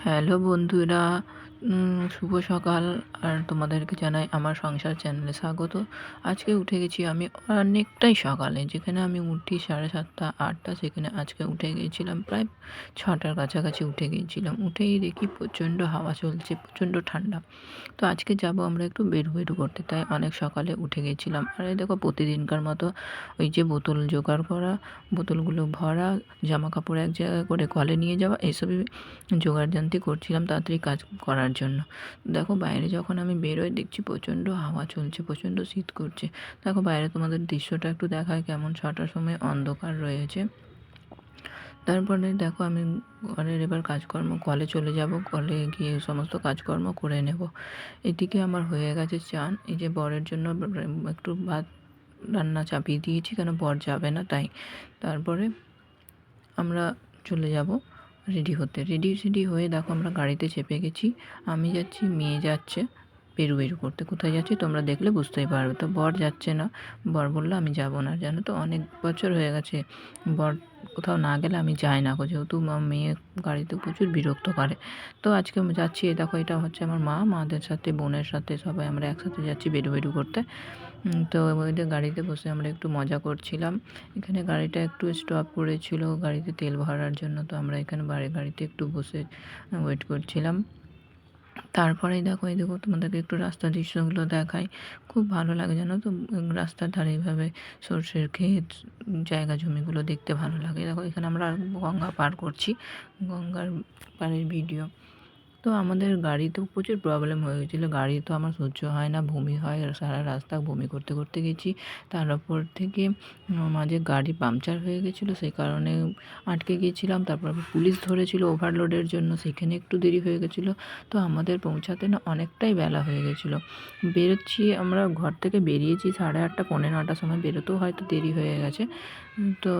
Hello বন্ধুরা শুভ সকাল, আর তোমাদেরকে জানাই আমার সংসার চ্যানেলে স্বাগত। আজকে উঠে গেছি আমি অনেকটাই সকালে, যেখানে আমি উঠি সাড়ে সাতটা, আটটা, সেখানে আজকে উঠে গিয়েছিলাম প্রায় ছটার কাছাকাছি উঠে গিয়েছিলাম উঠেই দেখি প্রচণ্ড হাওয়া চলছে, প্রচণ্ড ঠান্ডা। তো আজকে যাব আমরা একটু বেরু বেরু করতে তাই অনেক সকালে উঠে গেছিলাম। আর এই দেখো প্রতিদিনকার মতো ওই যে বোতল জোগাড় করা, বোতলগুলো ভরা জামা কাপড় এক জায়গায় করে কলে নিয়ে যাওয়া এইসবই জানতে করছিলাম, তাড়াতাড়ি কাজ করার জন্য। দেখো বাইরে যখন আমি বেরোই দেখছি প্রচণ্ড হাওয়া চলছে, প্রচণ্ড শীত করছে। দেখো বাইরে তোমাদের দৃশ্যটা একটু দেখায় কেমন ছটার সময় অন্ধকার রয়েছে। তারপরে দেখো আমি ঘরের এবার কাজকর্ম, কলে চলে যাব, কলে গিয়ে সমস্ত কাজকর্ম করে নেব। এদিকে আমার হয়ে গেছে চান, এই যে বরের জন্য একটু ভাত রান্না চাপিয়ে দিয়েছি কেন বর যাবে না তাই। তারপরে আমরা চলে যাব। রেডি হতে রেডি সেডি হয়ে দেখো আমরা গাড়িতে চেপে গেছি। আমি যাচ্ছি মেয়ে যাচ্ছে। বেরু বেরু করতে কোথায় যাচ্ছি তোমরা দেখলে বুঝতেই পারবে। তো বর যাচ্ছে না। বর বলল, আমি যাব না। জানো তো, অনেক বছর হয়ে গেছে। বর কোথাও না গেলে আমি যাই না যেহেতু মেয়ে গাড়িতে প্রচুর বিরক্ত করে। তো আজকে যাচ্ছি দেখো, এটা হচ্ছে আমার মা, মাদের সাথে, বোনের সাথে, সবাই আমরা একসাথে যাচ্ছি বেরু বেরু করতে। তো ওইদের গাড়িতে বসে আমরা একটু মজা করছিলাম। এখানে গাড়িটা একটু স্টপ করেছিল, গাড়িতে তেল ভরার জন্য। তো আমরা এখানে বাড়ি গাড়িতে একটু বসে ওয়েট করছিলাম। তারপরেই দেখো এই দেখো তোমাদেরকে একটু রাস্তার দৃশ্যগুলো দেখাই। খুব ভালো লাগে জানো তো? রাস্তার ধারে এইভাবে সর্ষের ক্ষেত, জায়গা জমিগুলো দেখতে ভালো লাগে। দেখো এখানে আমরা গঙ্গা পার করছি, গঙ্গার পারের ভিডিও তো আমাদের গাড়িতেও প্রচুর প্রবলেম হয়ে গেছিল। গাড়ি তো আমার সহ্য হয় না, বমি হয়, সারা রাস্তা বমি করতে করতে গেছি। তার উপর থেকে মাঝে গাড়ি পাংচার হয়ে গেছিল, সেই কারণে আটকে গিয়েছিলাম তারপর পুলিশ ধরেছিল ওভারলোডের জন্য সেখানে একটু দেরি হয়ে গেছিল। তো আমাদের পৌঁছাতে না অনেকটাই বেলা হয়ে গেছিল। বেরোচ্ছি আমরা ঘর থেকে বেরিয়েছি, সাড়ে আটটা, পৌনে নটার সময় বেরোতেও হয়তো দেরি হয়ে গেছে। তো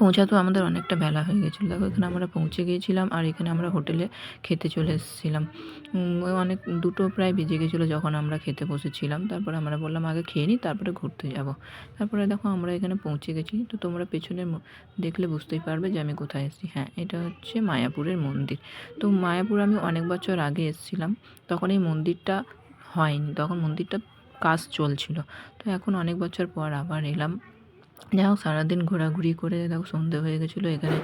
পৌঁছাতেও আমাদের অনেকটা বেলা হয়ে গেছিল। দেখো, এখানে আমরা পৌঁছে গিয়েছিলাম আর এখানে আমরা হোটেলে খেতে চলে এসেছিলাম। অনেক, দুটো প্রায় বেজে গেছিল যখন আমরা খেতে বসেছিলাম। তারপরে আমরা বললাম, আগে খেয়ে নিই তারপরে ঘুরতে যাব। তারপরে দেখো, আমরা এখানে পৌঁছে গেছি। তো তোমরা পেছনে দেখলে বুঝতেই পারবে যে আমি কোথায় এসেছি। হ্যাঁ এটা হচ্ছে মায়াপুরের মন্দির। তো মায়াপুর আমি অনেক বছর আগে এসেছিলাম। তখন এই মন্দিরটা হয়নি। তখন মন্দিরটা কাজ চলছিল। তো এখন অনেক বছর পর আবার এলাম। যাই হোক সারাদিন ঘোরাঘুরি করে দেখো সন্ধে হয়ে গেছিল, এখানে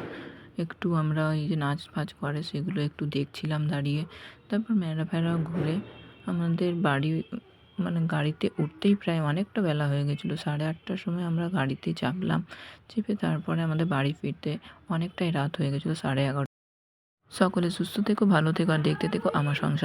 একটু আমরা এই যে নাচ ফাচ করে সেগুলো একটু দেখছিলাম দাঁড়িয়ে। তারপর মেলা ফেরা ঘুরে আমাদের বাড়ি মানে গাড়িতে উঠতেই প্রায় অনেকটা বেলা হয়ে গেছিল, সাড়ে আটটার সময় আমরা গাড়িতে চাপলাম, চেপে তারপরে আমাদের বাড়ি ফিরতে অনেকটাই রাত হয়ে গেছিল, সাড়ে এগারো। সকলে সুস্থ থেকো, ভালো থেকো, আর দেখতে থেকো আমার সংসার।